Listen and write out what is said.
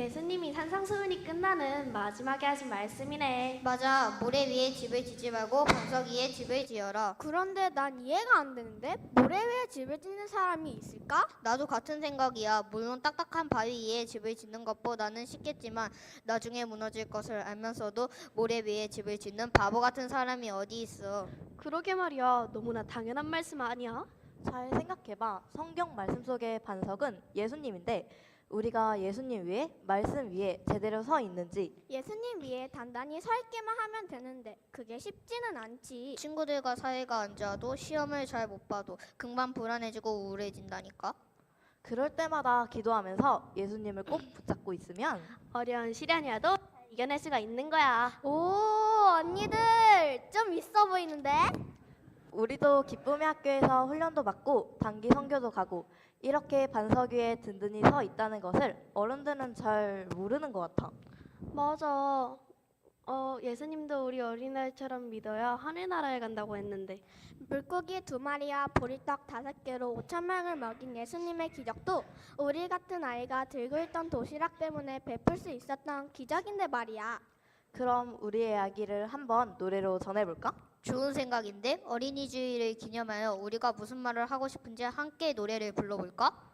예수님이 산상수훈이 끝나는 마지막에 하신 말씀이네. 맞아. 모래 위에 집을 짓지 말고 반석 위에 집을 지어라. 그런데 난 이해가 안 되는데 모래 위에 집을 짓는 사람이 있을까? 나도 같은 생각이야. 물론 딱딱한 바위 위에 집을 짓는 것보다는 쉽겠지만 나중에 무너질 것을 알면서도 모래 위에 집을 짓는 바보 같은 사람이 어디 있어. 그러게 말이야. 너무나 당연한 말씀 아니야? 잘 생각해봐. 성경 말씀 속의 반석은 예수님인데 우리가 예수님 위에 말씀 위에 제대로 서 있는지 예수님 위에 단단히 서 있기만 하면 되는데 그게 쉽지는 않지. 친구들과 사이가 안 좋아도 시험을 잘 못 봐도 금방 불안해지고 우울해진다니까. 그럴 때마다 기도하면서 예수님을 꼭 붙잡고 있으면 어려운 시련이라도 이겨낼 수가 있는 거야. 오 언니들 좀 있어 보이는데? 우리도 기쁨의 학교에서 훈련도 받고 단기 선교도 가고 이렇게 반석 위에 든든히 서 있다는 것을 어른들은 잘 모르는 것 같아. 맞아. 어, 예수님도 우리 어린아이처럼 믿어야 하늘나라에 간다고 했는데. 물고기 두 마리와 보리떡 다섯 개로 오천 명을 먹인 예수님의 기적도 우리 같은 아이가 들고 있던 도시락 때문에 베풀 수 있었던 기적인데 말이야. 그럼 우리의 이야기를 한번 노래로 전해볼까? 좋은 생각인데 어린이 주일을 기념하여 우리가 무슨 말을 하고 싶은지 함께 노래를 불러볼까?